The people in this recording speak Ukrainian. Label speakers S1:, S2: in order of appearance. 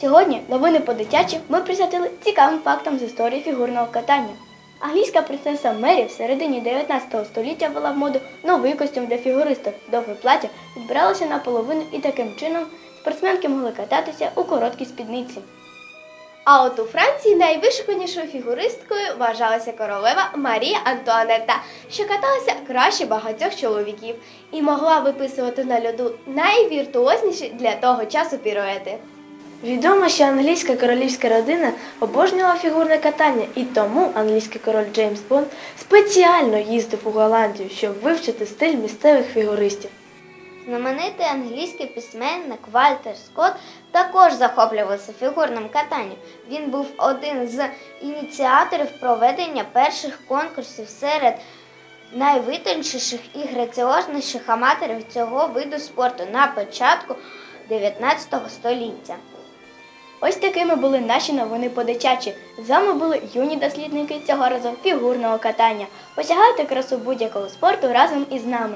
S1: Сьогодні новини по дитячі ми присвятили цікавим фактам з історії фігурного катання. Англійська принцеса Мері в середині 19 століття ввела в моду новий костюм для фігуристок. Довге плаття відбиралося наполовину і таким чином спортсменки могли кататися у короткій спідниці.
S2: А от у Франції найвишуканішою фігуристкою вважалася королева Марія Антуанетта, що каталася краще багатьох чоловіків і могла виписувати на льоду найвіртуозніші для того часу піруети.
S3: Відомо, що англійська королівська родина обожнювала фігурне катання, і тому англійський король Джеймс Бонд спеціально їздив у Голландію, щоб вивчити стиль місцевих фігуристів.
S4: Знаменитий англійський письменник Вальтер Скотт також захоплювався фігурним катанням. Він був один з ініціаторів проведення перших конкурсів серед найвитончіших і граціозніших аматорів цього виду спорту на початку 19 століття.
S1: Ось такими були наші новини по дитячі. З вами були юні дослідники цього разу фігурного катання. Посягайте красу будь-якого спорту разом із нами.